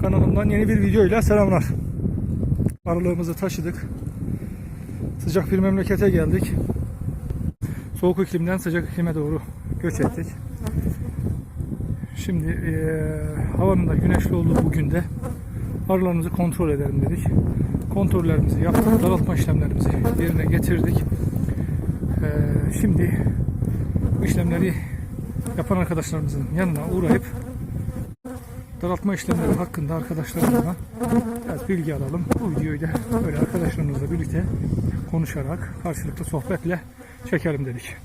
kanalımdan yeni bir videoyla selamlar. Arılığımızı taşıdık. Sıcak bir memlekete geldik. Soğuk iklimden sıcak iklime doğru göç ettik. Şimdi eee, havanın da güneşli olduğu bugün de arılarımızı kontrol edelim dedik. Kontrollerimizi yaptık, daraltma işlemlerimizi yerine getirdik. Eee, şimdi bu işlemleri yapan arkadaşlarımızın yanına uğrayıp daraltma işlemleri hakkında arkadaşlarımızdan biraz bilgi alalım. Bu videoyu da böyle arkadaşlarımızla birlikte konuşarak karşılıklı sohbetle çekelim dedik.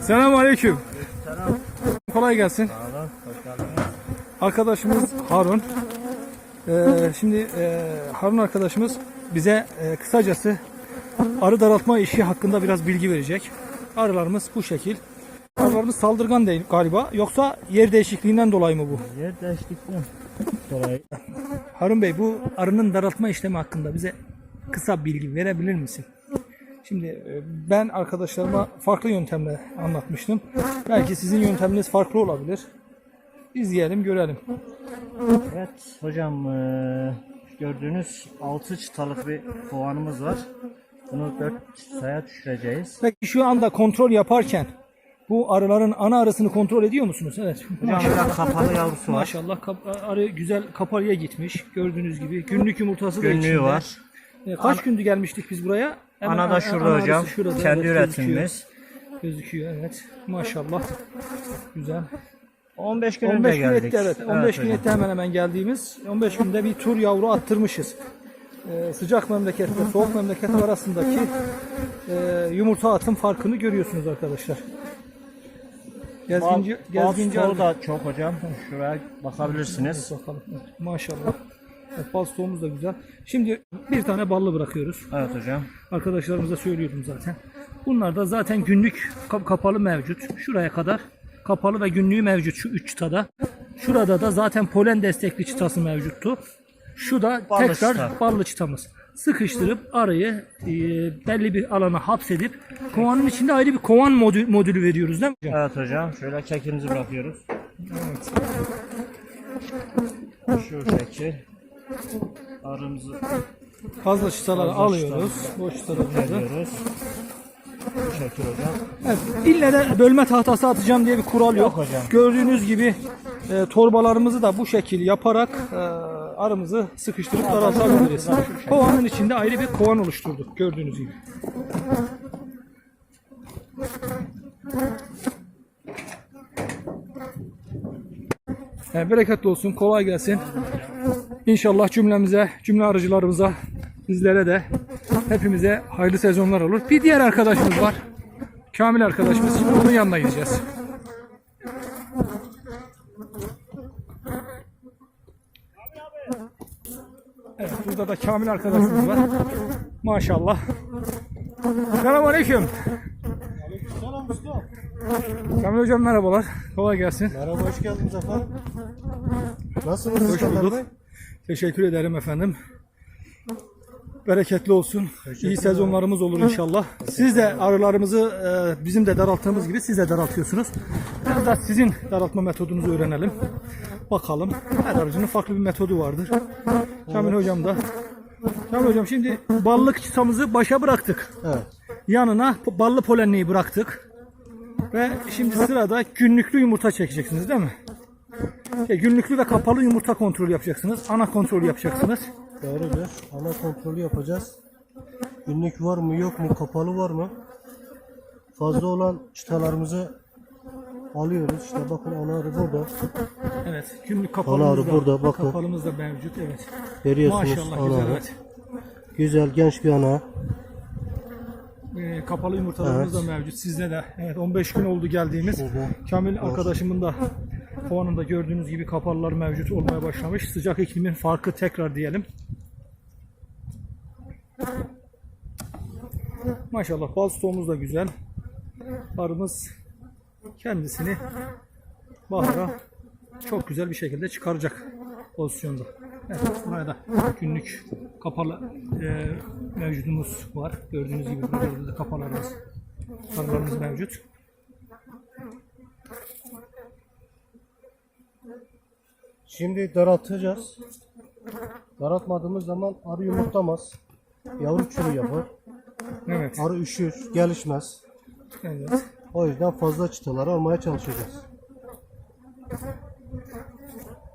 Selamun Aleyküm. Kolay gelsin. Arkadaşımız Harun. Ee, şimdi e, Harun arkadaşımız bize e, kısacası arı daraltma işi hakkında biraz bilgi verecek. Arılarımız bu şekil. Arılarımız saldırgan değil galiba. Yoksa yer değişikliğinden dolayı mı bu? Yer değiştikten dolayı Harun Bey bu arının daraltma işlemi hakkında bize kısa bilgi verebilir misin? Şimdi e, ben arkadaşlarıma farklı yöntemle anlatmıştım. Belki sizin yönteminiz farklı olabilir. İzleyelim, görelim. Evet hocam eee, gördüğünüz 6 çıtalık bir kovanımız var. Bunu 4 çıtaya düşüreceğiz. Peki şu anda kontrol yaparken bu arıların ana arısını kontrol ediyor musunuz? Evet. Hocam burada kapalı yavrusu var. Maşallah kap- arı güzel kapalıya gitmiş. Gördüğünüz gibi günlük yumurtası da Günlüğü içinde. var. E, Kaç gündü gelmiştik biz buraya? Hemen Ana da şurada ana hocam. şurada, Kendi evet, üretimimiz. Gözüküyor. gözüküyor evet. Maşallah. Güzel. 15 gün 15 önce gün geldik. etti evet. 15 gün hocam. etti hemen hemen geldiğimiz. 15 günde bir tur yavru attırmışız. Ee, sıcak memleketle soğuk memleket arasındaki e, yumurta atım farkını görüyorsunuz arkadaşlar. Gezginci, Bal, bal gezginci arı- da çok hocam. Şuraya bakabilirsiniz. Bakalım. Evet, Maşallah. Evet, bal stoğumuz da güzel. Şimdi bir tane ballı bırakıyoruz. Evet hocam. Arkadaşlarımıza söylüyordum zaten. Bunlar da zaten günlük kap- kapalı mevcut. Şuraya kadar kapalı ve günlüğü mevcut şu üç çıtada. Şurada da zaten polen destekli çıtası mevcuttu. Şu da Ballı tekrar çıta. ballı çıtamız. Sıkıştırıp arayı e, belli bir alana hapsedip kovanın içinde ayrı bir kovan modü- modülü veriyoruz değil mi hocam? Evet hocam. Şöyle kekimizi bırakıyoruz. Evet. Şu şekil. Arımızı Fazla çıtaları Fazla alıyoruz. Boş çıtalarımızı. Şekil hocam. Evet, ille de bölme tahtası atacağım diye bir kural yok. Yok hocam. Gördüğünüz gibi e, torbalarımızı da bu şekil yaparak e, arımızı sıkıştırıp daraltabiliriz. Kovanın içinde ayrı bir kovan oluşturduk gördüğünüz gibi. Evet, bereketli olsun, kolay gelsin. İnşallah cümlemize, cümle arıcılarımıza, bizlere de hepimize hayırlı sezonlar olur. Bir diğer arkadaşımız var. Kamil arkadaşımız. Şimdi onun yanına gideceğiz. Evet, burada da Kamil arkadaşımız var. Maşallah. Selamünaleyküm. Selam usta. Kamil hocam merhabalar. Kolay gelsin. Merhaba hoş geldiniz efendim. Nasılsınız Hoş bulduk. Bey? Teşekkür ederim efendim. Bereketli olsun. İyi sezonlarımız olur inşallah. Siz de arılarımızı e, bizim de daralttığımız gibi siz de daraltıyorsunuz. Biraz da sizin daraltma metodunuzu öğrenelim. Bakalım. Her arıcının farklı bir metodu vardır. Kamil hocam da. Kamil hocam şimdi ballık çıtamızı başa bıraktık. Evet. Yanına ballı polenliği bıraktık. Ve şimdi sırada günlüklü yumurta çekeceksiniz değil mi? Şey, günlüklü ve kapalı yumurta kontrolü yapacaksınız. Ana kontrolü yapacaksınız. Doğrudur. Ana kontrolü yapacağız. Günlük var mı yok mu kapalı var mı? Fazla olan çıtalarımızı alıyoruz. İşte bakın ana arı burada. Evet. Günlük Ana kapalımız arı da, burada, bakın. kapalımız da mevcut. Evet. Görüyorsunuz Maşallah ana güzel. arı. Evet. Güzel genç bir ana. Ee, kapalı yumurtalarımız Evet. da mevcut. Sizde de. Evet 15 gün oldu geldiğimiz. Hı. Kamil arkadaşımın da kovanında gördüğünüz gibi kapalılar mevcut olmaya başlamış. Sıcak iklimin farkı tekrar diyelim. Maşallah bal stoğumuz da güzel. Arımız kendisini bahara çok güzel bir şekilde çıkaracak. pozisyonda. Evet, buraya da günlük kapalı e, mevcudumuz var. Gördüğünüz gibi burada da kapalarımız, arılarımız mevcut. Şimdi daraltacağız. Daraltmadığımız zaman arı yumurtlamaz. Yavru çürü yapar. Evet. Arı üşür, gelişmez. evet. O yüzden fazla çıtaları almaya çalışacağız.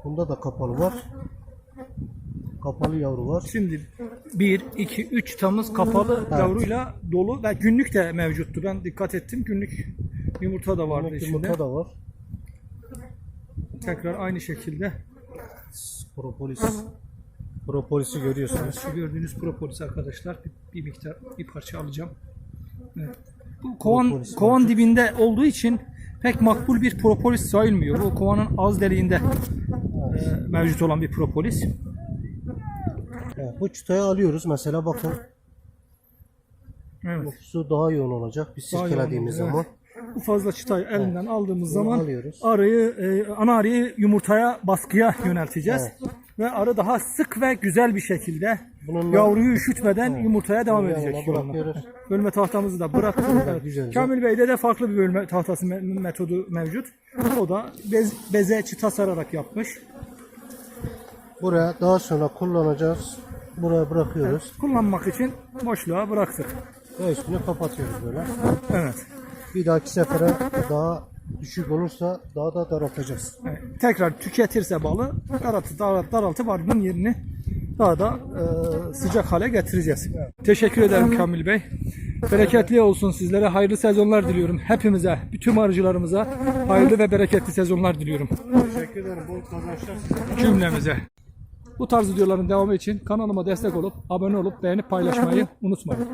Bunda da kapalı var. Kapalı yavru var. Şimdi 1, 2, 3 çıtamız kapalı yavruyla dolu ve günlük de mevcuttu. Ben dikkat ettim. Günlük yumurta da vardı Demek içinde. yumurta da var. Tekrar aynı şekilde Propolis. Propolisi görüyorsunuz. şu gördüğünüz propolis arkadaşlar bir, bir miktar bir parça alacağım. Evet. Bu kovan Propolis kovan mevcut. dibinde olduğu için pek makbul bir propolis sayılmıyor. Bu kovanın az deliğinde e, mevcut olan bir propolis. Evet, bu çıtayı alıyoruz. Mesela bakın Evet. su daha yoğun olacak. Biz Daha yoğun sirkelediğimiz olacak, zaman. Bu fazla çıtayı elinden aldığımız Bunu zaman alıyoruz. arıyı e, ana arıyı yumurtaya baskıya yönelteceğiz. Evet. Ve arı daha sık ve güzel bir şekilde Bununla- yavruyu üşütmeden yumurtaya devam Bunu edecek. bırakıyoruz. Bölme tahtamızı da bıraktık. Evet. Kamil Bey'de de farklı bir bölme tahtası me- metodu mevcut. O da bez, beze çıta sararak yapmış. Buraya daha sonra kullanacağız. Buraya bırakıyoruz. Kullanmak için boşluğa bıraktık. Ve üstünü kapatıyoruz böyle. Evet. Bir dahaki sefere daha düşük olursa daha da daraltacağız. Evet. Tekrar tüketirse balı daraltı, dar- daraltıp arının yerini daha da e, sıcak hale getireceğiz. Teşekkür ederim Kamil Bey. Bereketli olsun sizlere. Hayırlı sezonlar diliyorum. Hepimize, bütün arıcılarımıza hayırlı ve bereketli sezonlar diliyorum. Teşekkür ederim. Bol kazançlar. Cümlemize. Bu tarz videoların devamı için kanalıma destek olup, abone olup, beğenip paylaşmayı unutmayın.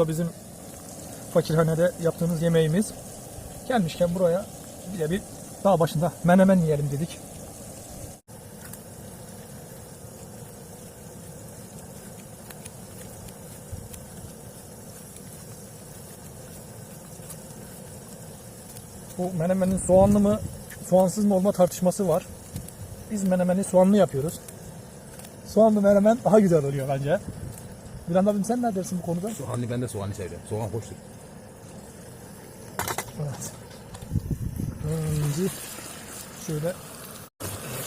Da bizim fakirhanede yaptığımız yemeğimiz. Gelmişken buraya bir de bir dağ başında menemen yiyelim dedik. Bu menemenin soğanlı mı, soğansız mı olma tartışması var. Biz menemeni soğanlı yapıyoruz. Soğanlı menemen daha güzel oluyor bence. Birhan abim sen ne dersin bu konuda? Soğanlı ben de soğanlı seviyorum. Soğan hoştur. Evet. Önce şöyle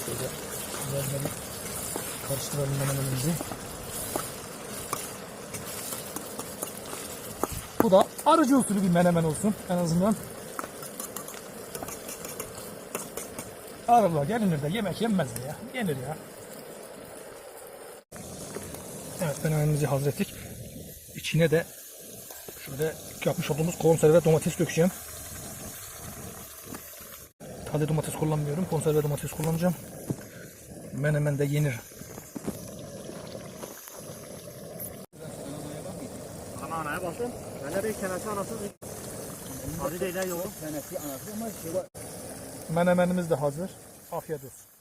şöyle bir karıştıralım menemenimizi. Bu da arıcı usulü bir menemen olsun en azından. Arılar gelinir de yemek yenmez mi ya? Yenir ya. Evet menemenimizi hazrettik. İçine de şöyle yapmış olduğumuz konserve domates dökeceğim. Taze domates kullanmıyorum. Konserve domates kullanacağım. Menemen de yenir. Anaya bakın. Böyle bir kenesi anasız. Hadi değil yok. Senesi anası ama şey var. Menemenimiz de hazır. Afiyet olsun.